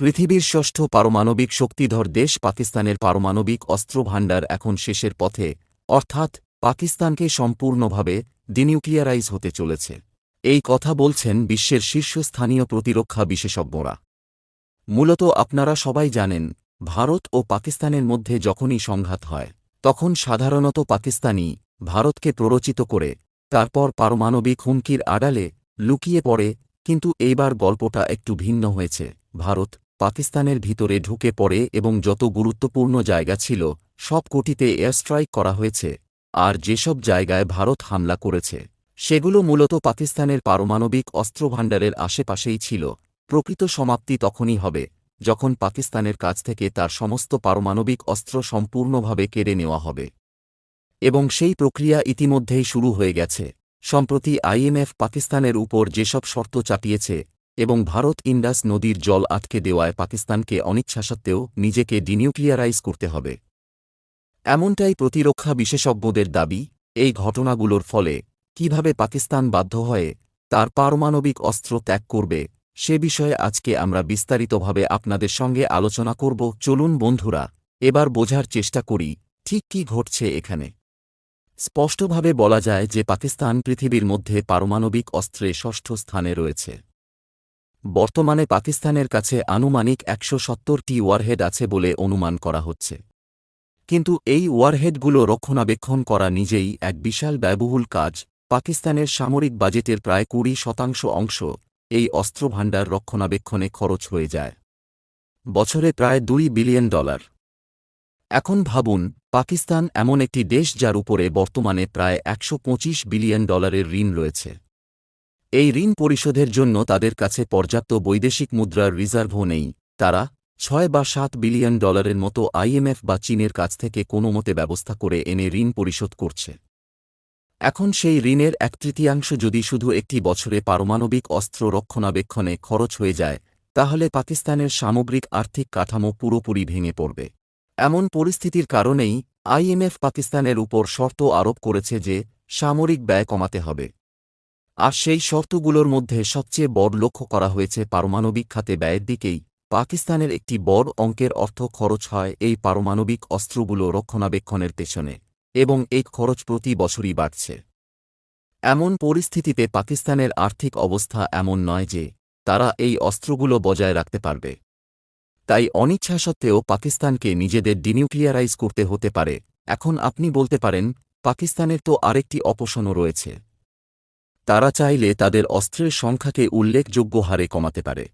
পৃথিবীর ষষ্ঠ পারমাণবিক শক্তিধর দেশ পাকিস্তানের পারমাণবিক অস্ত্র ভাণ্ডার এখন শেষের পথে, অর্থাৎ পাকিস্তানকে সম্পূর্ণভাবে ডিনিউক্লিয়ারাইজ হতে চলেছে। এই কথা বলছেন বিশ্বের শীর্ষস্থানীয় প্রতিরক্ষা বিশেষজ্ঞরা। মূলত আপনারা সবাই জানেন, ভারত ও পাকিস্তানের মধ্যে যখনই সংঘাত হয়, তখন সাধারণত পাকিস্তানি ভারতকে প্ররোচিত করে, তারপর পারমাণবিক হুমকির আড়ালে লুকিয়ে পড়ে, কিন্তু এইবার গল্পটা একটু ভিন্ন হয়েছে। ভারত পাকিস্তানের ভিতরে ঢুকে পড়ে এবং যত গুরুত্বপূর্ণ জায়গা ছিল, সব কোটিতে এয়ারস্ট্রাইক করা হয়েছে। আর যেসব জায়গায় ভারত হামলা করেছে, সেগুলো মূলত পাকিস্তানের পারমাণবিক অস্ত্রভাণ্ডারের আশেপাশেই ছিল। প্রকৃত সমাপ্তি তখনই হবে, যখন পাকিস্তানের কাছ থেকে তার সমস্ত পারমাণবিক অস্ত্র সম্পূর্ণভাবে কেড়ে নেওয়া হবে। এবং সেই প্রক্রিয়া ইতিমধ্যেই শুরু হয়ে গেছে। সম্প্রতি আইএমএফ পাকিস্তানের উপর যেসব শর্ত চাপিয়েছে এবং ভারত ইন্ডাস নদীর জল আটকে দেওয়ায় পাকিস্তানকে অনিচ্ছা সত্ত্বেও নিজেকে ডিনিউক্লিয়ারাইজ করতে হবে। এমনটাই প্রতিরক্ষা বিশেষজ্ঞদের দাবি, এই ঘটনাগুলোর ফলে কীভাবে পাকিস্তান বাধ্য হয়ে তার পারমাণবিক অস্ত্র ত্যাগ করবে, সে বিষয়ে আজকে আমরা বিস্তারিতভাবে আপনাদের সঙ্গে আলোচনা করব। চলুন বন্ধুরা, এবার বোঝার চেষ্টা করি, ঠিক কি ঘটছে এখানে? স্পষ্টভাবে বলা যায় যে পাকিস্তান পৃথিবীর মধ্যে পারমাণবিক অস্ত্রে ষষ্ঠ স্থানে রয়েছে। বর্তমানে পাকিস্তানের কাছে আনুমানিক একশো সত্তরটি ওয়ারহেড আছে বলে অনুমান করা হচ্ছে। কিন্তু এই ওয়ারহেডগুলো রক্ষণাবেক্ষণ করা নিজেই এক বিশাল ব্যয়বহুল কাজ। পাকিস্তানের সামরিক বাজেটের প্রায় কুড়ি শতাংশ অংশ এই অস্ত্রভাণ্ডার রক্ষণাবেক্ষণে খরচ হয়ে যায়। বছরে প্রায় দুই বিলিয়ন ডলার। এখন ভাবুন, পাকিস্তান এমন একটি দেশ যার উপরে বর্তমানে প্রায় একশো পঁচিশ বিলিয়ন ডলারের ঋণ রয়েছে। এই ঋণ পরিশোধের জন্য তাদের কাছে পর্যাপ্ত বৈদেশিক মুদ্রার রিজার্ভও নেই। তারা ছয় বা সাত বিলিয়ন ডলারের মতো আইএমএফ বা চীনের কাছ থেকে কোনো মতে ব্যবস্থা করে এনে ঋণ পরিশোধ করছে। এখন সেই ঋণের এক তৃতীয়াংশ যদি শুধু একটি বছরে পারমাণবিক অস্ত্র রক্ষণাবেক্ষণে খরচ হয়ে যায়, তাহলে পাকিস্তানের সামগ্রিক আর্থিক কাঠামো পুরোপুরি ভেঙে পড়বে। এমন পরিস্থিতির কারণেই আইএমএফ পাকিস্তানের উপর শর্ত আরোপ করেছে যে সামরিক ব্যয় কমাতে হবে। আর সেই শর্তগুলোর মধ্যে সবচেয়ে বড় লক্ষ্য করা হয়েছে পারমাণবিক খাতে ব্যয়ের দিকেই। পাকিস্তানের একটি বড় অঙ্কের অর্থ খরচ হয় এই পারমাণবিক অস্ত্রগুলো রক্ষণাবেক্ষণের পেছনে, এবং এই খরচ প্রতি বছরই বাড়ছে। এমন পরিস্থিতিতে পাকিস্তানের আর্থিক অবস্থা এমন নয় যে তারা এই অস্ত্রগুলো বজায় রাখতে পারবে। তাই অনিচ্ছা সত্ত্বেও পাকিস্তানকে নিজেদের ডিনিউক্লিয়ারাইজ করতে হতে পারে। এখন আপনি বলতে পারেন, পাকিস্তানের তো আরেকটি অপশনও রয়েছে। তারা চাইলে তাদের অস্ত্রের সংখ্যাকে উল্লেখযোগ্য হারে কমাতে পারে।